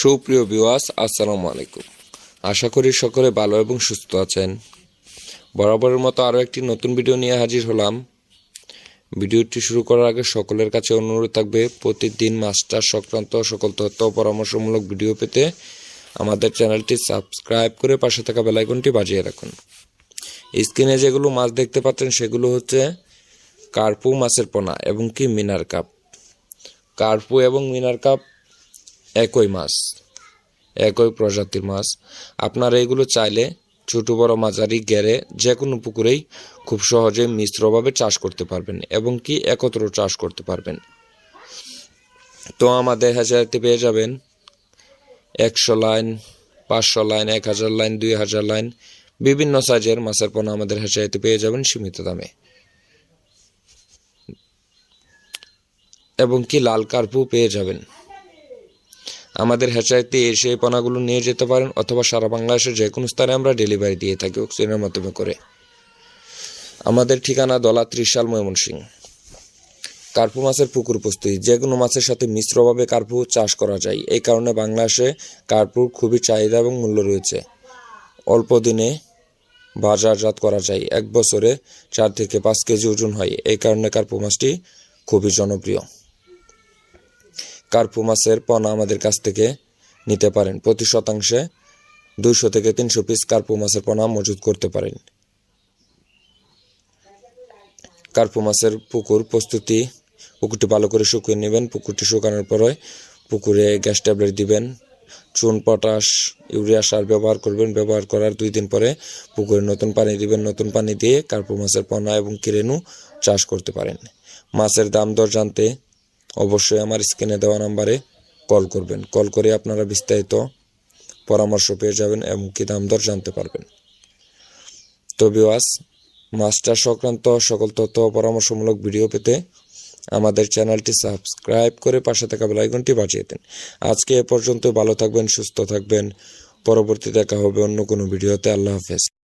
সুপ্রিয় বিওয়াস আসসালামু আলাইকুম। আশা করি সকলে ভালো এবং সুস্থ আছেন। বরাবরের মতো আরও একটি নতুন ভিডিও নিয়ে হাজির হলাম। ভিডিওটি শুরু করার আগে সকলের কাছে অনুরোধ থাকবে, প্রতিদিন মাস্টার সংক্রান্ত সকল তথ্য পরামর্শমূলক ভিডিও পেতে আমাদের চ্যানেলটি সাবস্ক্রাইব করে পাশে থাকা বেলাইকনটি বাজিয়ে রাখুন। স্ক্রিনে যেগুলো মাছ দেখতে পাচ্ছেন, সেগুলো হচ্ছে কার্পু মাছের পোনা এবং কি মিনার কাপ। কার্পু এবং মিনার কাপ একই মাছ, একই প্রজাতির মাছ। আপনারা এগুলো চাইলে ছোট বড় মাঝারি গেরে যে কোনো পুকুরেই খুব সহজে মিশ্রভাবে চাষ করতে পারবেন এবং কি একত্র চাষ করতে পারবেন। তো আমাদের হাজারিতে পেয়ে যাবেন একশো লাইন, পাঁচশো লাইন, এক হাজার লাইন, দুই হাজার লাইন, বিভিন্ন সাইজের মাছের পোনা আমাদের হাজারিতে পেয়ে যাবেন সীমিত দামে। এবং কি লাল কার্পু পেয়ে যাবেন। আমাদের হ্যাচারিতে এসে এই পণাগুলো নিয়ে যেতে পারেন অথবা সারা বাংলাদেশের যে কোনো স্থানে আমরা ডেলিভারি দিয়ে থাকি অক্সিজেনের মাধ্যমে করে। আমাদের ঠিকানা দলা ত্রিশাল ময়মনসিংহ। কার্পু মাছের পুকুর প্রস্তুতি যে কোনো মাছের সাথে মিশ্রভাবে কার্পু চাষ করা যায়। এই কারণে বাংলাদেশে কার্পুর খুবই চাহিদা এবং মূল্য রয়েছে। অল্প দিনে বাজারজাত করা যায়। এক বছরে চার থেকে পাঁচ কেজি ওজন হয়। এই কারণে কার্পু মাছটি খুবই জনপ্রিয়। কার্পু মাছের পণা আমাদের কাছ থেকে নিতে পারেন। প্রতি শতাংশে দুইশো থেকে তিনশো পিস কার্পু মাছের পোনা মজুত করতে পারেন। কার্পু মাছের পুকুর প্রস্তুতি, পুকুরটি ভালো করে শুকিয়ে নেবেন। পুকুরটি শুকানোর পরে পুকুরে গ্যাস ট্যাবলেট দিবেন। চুন, পটাশ, ইউরিয়া সার ব্যবহার করবেন। ব্যবহার করার দুই দিন পরে পুকুরে নতুন পানি দিবেন। নতুন পানি দিয়ে কার্পু মাছের পোনা এবং কিরেনু চাষ করতে পারেন। মাছের দাম দর জানতে অবশ্যই আমার স্ক্রিনে দেওয়া নাম্বারে কল করবেন। কল করে আপনারা বিস্তারিত পরামর্শ পেয়ে যাবেন এবং কি জানতে পারবেন। তো বিওয়াস মাস্টার সংক্রান্ত সকল তথ্য পরামর্শমূলক ভিডিও পেতে আমাদের চ্যানেলটি সাবস্ক্রাইব করে পাশে থাকা বেলাইকনটি বাজিয়ে দেন। আজকে এ পর্যন্ত ভালো থাকবেন, সুস্থ থাকবেন। পরবর্তী দেখা হবে অন্য কোনো ভিডিওতে আল্লাহ হাফেজ।